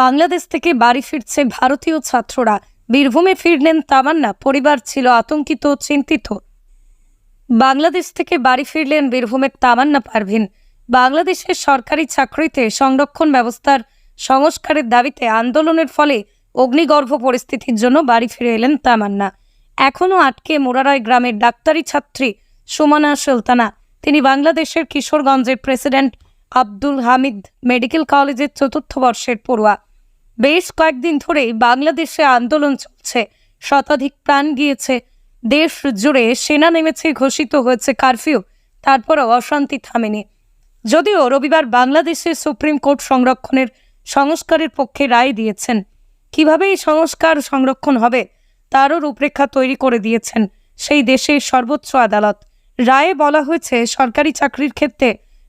বাংলাদেশ থেকে বাড়ি ফিরছে ভারতীয় ছাত্ররা। বীরভূমে ফিরলেন তামান্না, পরিবার ছিল আতঙ্কিত, চিন্তিত। বাংলাদেশ থেকে বাড়ি ফিরলেন বীরভূমের তামান্না পারভিন। বাংলাদেশের সরকারি চাকরিতে সংরক্ষণ ব্যবস্থার সংস্কারের দাবিতে আন্দোলনের ফলে অগ্নিগর্ভ পরিস্থিতির জন্য বাড়ি ফিরে এলেন তামান্না। এখনও আটকে মোরারায় গ্রামের ডাক্তারি ছাত্রী সুমনা সুলতানা। তিনি বাংলাদেশের কিশোরগঞ্জের প্রেসিডেন্ট আব্দুল হামিদ মেডিকেল কলেজের চতুর্থ বর্ষের পড়ুয়া। বেশ কয়েকদিন ধরেই বাংলাদেশে আন্দোলন চলছে। শতাধিক প্রাণ গিয়েছে। দেশ জুড়ে সেনা নেমেছে ঘোষিত হয়েছে কারফিউ। তারপরও অশান্তি থামেনি। যদিও রবিবার বাংলাদেশের সুপ্রিম কোর্ট সংরক্ষণের সংস্কারের পক্ষে রায় দিয়েছেন। কীভাবে এই সংস্কার সংরক্ষণ হবে, তারও রূপরেখা তৈরি করে দিয়েছেন সেই দেশের সর্বোচ্চ আদালত। রায়ে বলা হয়েছে, সরকারি চাকরির ক্ষেত্রে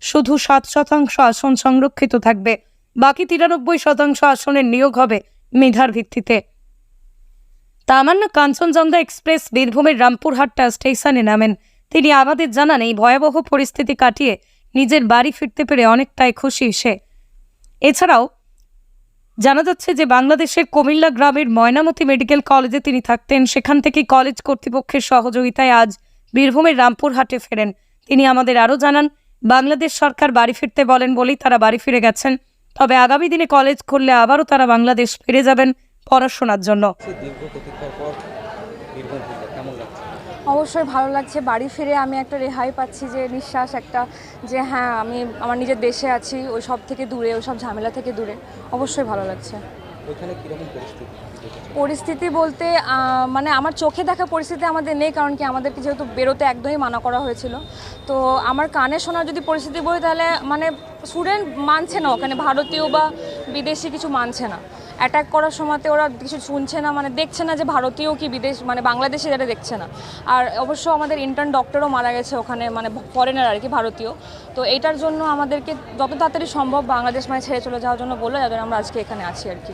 শুধু সাত শতাংশ আসন সংরক্ষিত থাকবে, বাকি তিরানব্বই শতাংশ আসনের নিয়োগ হবে মেধার ভিত্তিতে। তামান্না কাঞ্চনজঙ্ঘা এক্সপ্রেস বীরভূমের রামপুরহাট্টা স্টেশনে নামেন। তিনি আমাদের জানান, এই ভয়াবহ পরিস্থিতি কাটিয়ে নিজের বাড়ি ফিরতে পেরে অনেকটাই খুশি সে। এছাড়াও জানা যাচ্ছে যে বাংলাদেশের কুমিল্লা গ্রামের ময়নামতি মেডিকেল কলেজে তিনি থাকতেন। সেখান থেকে কলেজ কর্তৃপক্ষের সহযোগিতায় আজ বীরভূমের রামপুরহাটে ফেরেন। তিনি আমাদের আরও জানান বাংলাদেশ সরকার বাড়ি ফিরতে বলেন বলেই তারা বাড়ি ফিরে গেছেন। তবে আগামী দিনে কলেজ খুললে আবারও তারা বাংলাদেশ ফিরে যাবেন পড়াশোনার জন্য। অবশ্যই ভালো লাগছে বাড়ি ফিরে আমি একটা রেহাই পাচ্ছি যে নিঃশ্বাস, একটা যে হ্যাঁ আমি আমার নিজের দেশে আছি, ওই সব থেকে দূরে, ওই সব ঝামেলা থেকে দূরে। অবশ্যই ভালো লাগছে। পরিস্থিতি পরিস্থিতি বলতে মানে আমার চোখে দেখা পরিস্থিতি আমাদের নেই, কারণ কি আমাদেরকে যেহেতু বেরোতে একদমই মানা করা হয়েছিল। তো আমার কানে শোনার যদি পরিস্থিতি বলি তাহলে মানে স্টুডেন্ট মানছে না ওখানে, ভারতীয় বা বিদেশি কিছু মানছে না। অ্যাটাক করার সময়তে ওরা কিছু শুনছে না মানে দেখছে না যে ভারতীয় কি বিদেশ মানে বাংলাদেশি যারা দেখছে না। আর অবশ্য আমাদের ইন্টার্ন ডক্টরও মারা গেছে ওখানে মানে ফরেনার আর কি, ভারতীয়। তো এইটার জন্য আমাদেরকে যত তাড়াতাড়ি সম্ভব বাংলাদেশ মানে ছেড়ে চলে যাওয়ার জন্য বলল যাদের আমরা আজকে এখানে আছি আর কি।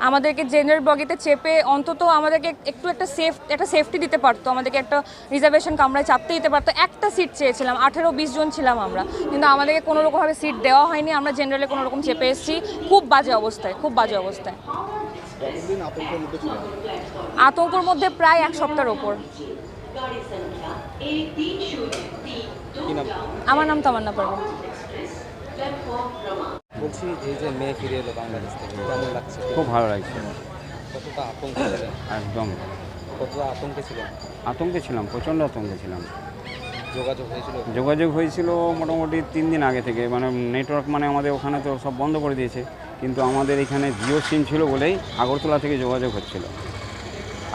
আমাদেরকে জেনারেল বগিতে চেপে অন্তত আমাদেরকে একটু একটা সেফ একটা সেফটি দিতে পারতো। আমাদেরকে একটা রিজার্ভেশন কামরায় চাপতে দিতে পারতো। একটা সিট চেয়েছিলাম। আঠেরো বিশ জন ছিলাম আমরা। কিন্তু আমাদেরকে কোনো রকমভাবে সিট দেওয়া হয়নি। আমরা জেনারেলে কোনো রকম চেপে এসেছি। খুব বাজে অবস্থায়। খুব বাজে অবস্থায়। আতঙ্কর মধ্যে প্রায় এক সপ্তাহের ওপর। আমার নাম তামান্না পারবেন বলছি এই যে মেয়ে ফিরে এলো বাংলাদেশ থেকে কেমন লাগছে? খুব ভালো লাগছে। কতটা আতঙ্ক ছিলেন? একদম। কতটা আতঙ্কে ছিলেন? আতঙ্কে ছিলাম প্রচণ্ড আতঙ্কে ছিলাম। যোগাযোগ হয়েছিল? যোগাযোগ হয়েছিল মোটামুটি তিন দিন আগে থেকে মানে নেটওয়ার্ক মানে আমাদের ওখানে তো সব বন্ধ করে দিয়েছে কিন্তু আমাদের এখানে জিও সিম ছিল বলেই আগরতলা থেকে যোগাযোগ হচ্ছিল।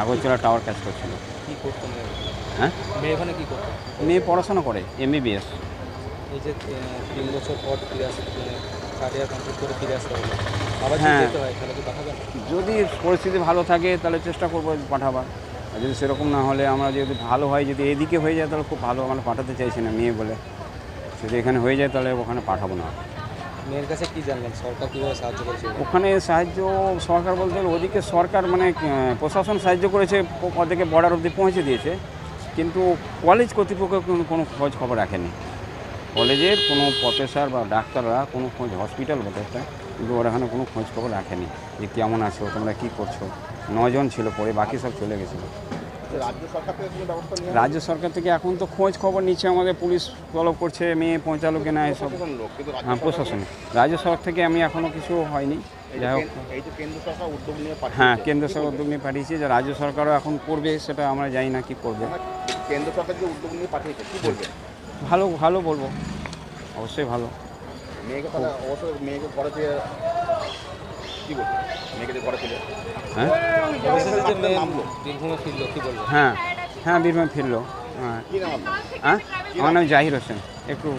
আগরতলা টাওয়ার ক্যাচ করছিল কী করতো হ্যাঁ? মেয়ে ওখানে কী করতো? মেয়ে পড়াশোনা করে এমবিবিএস এই যে তিন বছর পর ফিরে থার্ড ইয়ার কমপ্লিট করে ফিরে আসতে হবে। আবার যদি হ্যাঁ। যেতে হয় তাহলে কি পাঠাবেন যদি পরিস্থিতি ভালো থাকে তাহলে চেষ্টা করব পাঠাবার। আর যদি সেরকম না হলে আমরা যদি ভালো হয় যদি এদিকে হয়ে যায় তাহলে খুব ভালো আমরা পাঠাতে চাইছি না মেয়ে বলে। যদি এখানে হয়ে যায় তাহলে ওখানে পাঠাবো না। মেয়ের কাছে কি জানলেন? সরকার কীভাবে সাহায্য করেছে? ওখানে সাহায্য সরকার বলতে ওদিকে সরকার মানে প্রশাসন সাহায্য করেছে ও- ওদিকে বর্ডার অবধি পৌঁছে দিয়েছে। কিন্তু কলেজ কর্তৃপক্ষ কোনো কোনো খোঁজ খবর রাখেনি। কলেজের কোনো প্রফেসর বা ডাক্তাররা কোনো খোঁজ হসপিটাল বটে একটা কিন্তু ওরা এখানে কোনো খোঁজ খবর রাখেনি যে কেমন আছো তোমরা কী করছ। নজন ছিল পরে বাকি সব চলে গেছিল। রাজ্য সরকার থেকে এখন তো খোঁজ খবর নিচ্ছে আমাদের পুলিশ তলব করছে মেয়ে পৌঁছালো কিনা এসব। হ্যাঁ প্রশাসন। রাজ্য সরকার থেকে আমি এখনও কিছু হয়নি। যাই হোক। হ্যাঁ কেন্দ্র সরকার উদ্যোগ নিয়ে পাঠিয়েছে যে রাজ্য সরকারও এখন করবে সেটা আমরা জানি না কি করবে। কেন্দ্র সরকার যে উদ্যোগ নিয়ে পাঠিয়েছে কি বলবেন? ভালো ভালো বলব। অবশ্যই ভালো। মেয়েকে তাহলে অবশ্যই মেয়েকে ঘরে থেকে কি মেয়েকে ঘরে হ্যাঁ। বীরভূমে ফিরলো। কি বলব হ্যাঁ হ্যাঁ? বীরভূম ফিরলো হ্যাঁ হ্যাঁ আমার নাম জাহির হোসেন। একটু